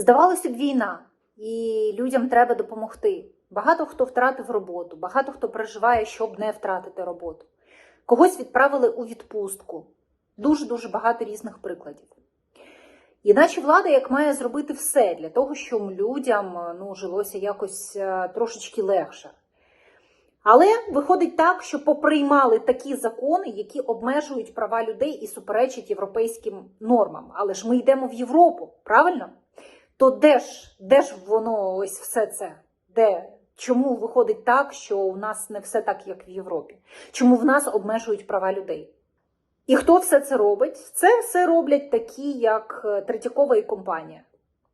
Здавалося б, війна, і людям треба допомогти. Багато хто втратив роботу, багато хто переживає, щоб не втратити роботу. Когось відправили у відпустку. Дуже-дуже багато різних прикладів. І наче влада як має зробити все для того, щоб людям ну, жилося якось е, трошечки легше. Але виходить так, що поприймали такі закони, які обмежують права людей і суперечать європейським нормам. Але ж ми йдемо в Європу, правильно? То де ж, де ж воно ось все це? Де? Чому виходить так, що у нас не все так, як в Європі? Чому в нас обмежують права людей? І хто все це робить? Це все роблять такі, як е, Третьякова і компанія.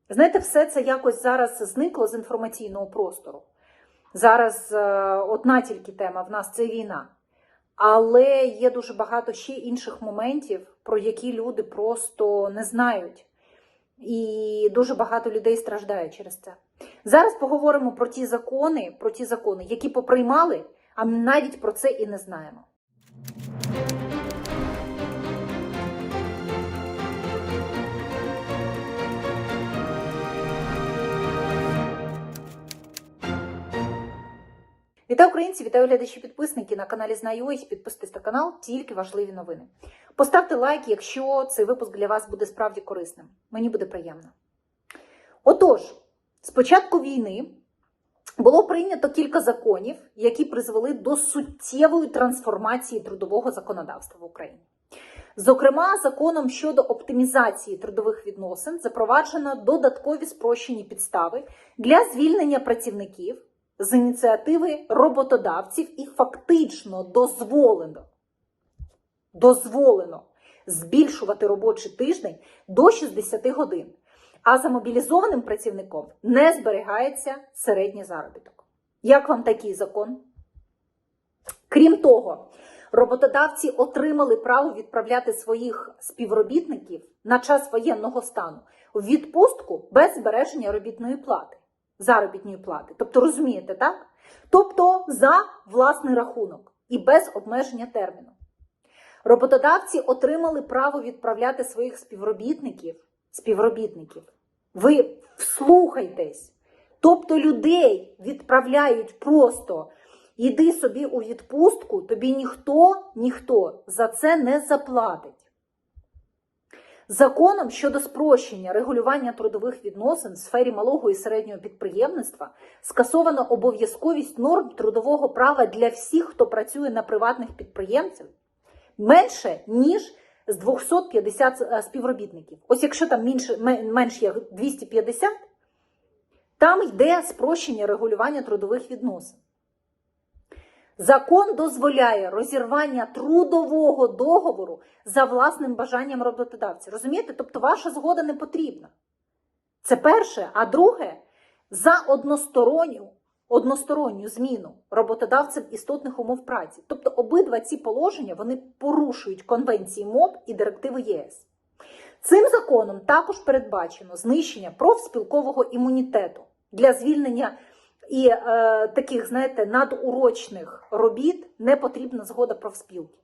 Знаєте, все це якось зараз зникло з інформаційного простору. Зараз е, одна тільки тема в нас це війна. Але є дуже багато ще інших моментів, про які люди просто не знають. І дуже багато людей страждають через це. Зараз поговоримо про ті закони, про ті закони, які поприймали, а навіть про це і не знаємо. Вітаю українці, вітаю глядачі підписники на каналі Знаю. Підписуйтесь на канал, тільки важливі новини. Поставте лайк, якщо цей випуск для вас буде справді корисним. Мені буде приємно. Отож, з початку війни було прийнято кілька законів, які призвели до суттєвої трансформації трудового законодавства в Україні. Зокрема, законом щодо оптимізації трудових відносин запроваджено додаткові спрощені підстави для звільнення працівників з ініціативи роботодавців і фактично дозволено, дозволено збільшувати робочий тиждень до 60 годин. А за мобілізованим працівником не зберігається середній заробіток. Як вам такий закон? Крім того, роботодавці отримали право відправляти своїх співробітників на час воєнного стану у відпустку без збереження робітної плати, заробітної плати. Тобто, розумієте, так? Тобто за власний рахунок і без обмеження терміну. Роботодавці отримали право відправляти своїх співробітників, співробітників. Ви вслухайтесь. Тобто людей відправляють просто йди собі у відпустку, тобі ніхто, ніхто за це не заплатить. Законом щодо спрощення регулювання трудових відносин в сфері малого і середнього підприємництва скасовано обов'язковість норм трудового права для всіх, хто працює на приватних підприємців, менше, ніж з 250 співробітників. Ось якщо там менше, менш як 250, там йде спрощення регулювання трудових відносин. Закон дозволяє розірвання трудового договору за власним бажанням роботодавця. Розумієте? Тобто ваша згода не потрібна. Це перше. А друге, за односторонню, односторонню зміну роботодавцем істотних умов праці. Тобто обидва ці положення вони порушують конвенції МОП і директиви ЄС. Цим законом також передбачено знищення профспілкового імунітету для звільнення. І е, таких, знаєте, надурочних робіт не потрібна згода профспілки.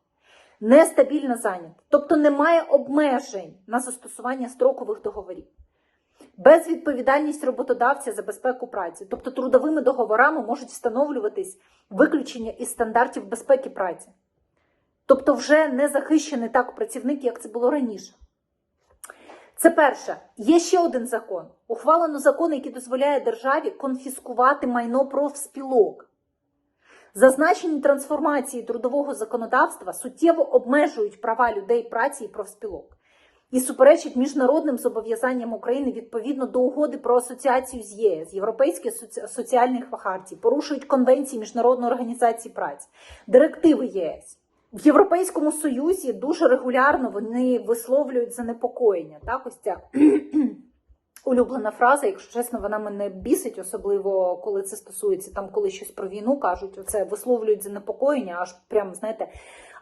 Нестабільна зайнятість. Тобто немає обмежень на застосування строкових договорів. Безвідповідальність роботодавця за безпеку праці. Тобто трудовими договорами можуть встановлюватись виключення із стандартів безпеки праці. Тобто, вже не захищений так працівник, як це було раніше. Це перше. Є ще один закон. Ухвалено закон, який дозволяє державі конфіскувати майно профспілок. Зазначені трансформації трудового законодавства суттєво обмежують права людей праці і профспілок і суперечать міжнародним зобов'язанням України відповідно до угоди про асоціацію з ЄС, Європейської соціальних хартій, порушують конвенції Міжнародної організації праці, директиви ЄС. В Європейському Союзі дуже регулярно вони висловлюють занепокоєння. Так, ось ця улюблена фраза, якщо чесно, вона мене бісить, особливо коли це стосується там, коли щось про війну кажуть, оце висловлюють занепокоєння, аж прям, знаєте.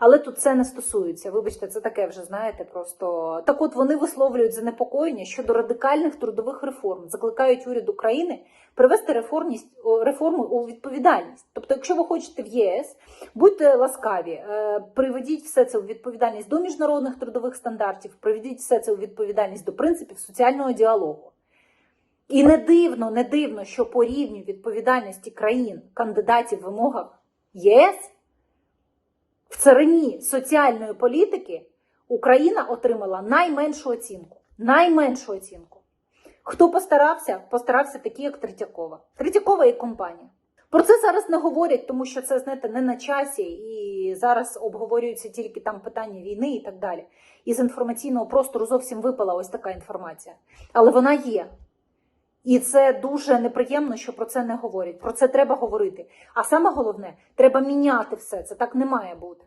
Але тут це не стосується. Вибачте, це таке вже знаєте. Просто так, от вони висловлюють занепокоєння щодо радикальних трудових реформ, закликають уряд України привести реформність реформу у відповідальність. Тобто, якщо ви хочете в ЄС, будьте ласкаві, е, приведіть все це у відповідальність до міжнародних трудових стандартів, приведіть все це у відповідальність до принципів соціального діалогу. І не дивно, не дивно, що по рівню відповідальності країн кандидатів вимогах ЄС в царині соціальної політики Україна отримала найменшу оцінку. Найменшу оцінку. Хто постарався? Постарався такий, як Третьякова. Третьякова і компанія. Про це зараз не говорять, тому що це, знаєте, не на часі, і зараз обговорюються тільки там питання війни і так далі. Із інформаційного простору зовсім випала ось така інформація. Але вона є. І це дуже неприємно, що про це не говорять. Про це треба говорити. А саме головне, треба міняти все. Це так не має бути.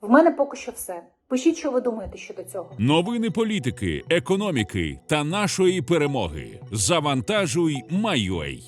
В мене поки що все. Пишіть, що ви думаєте щодо цього. Новини політики, економіки та нашої перемоги. Завантажуй, Майой.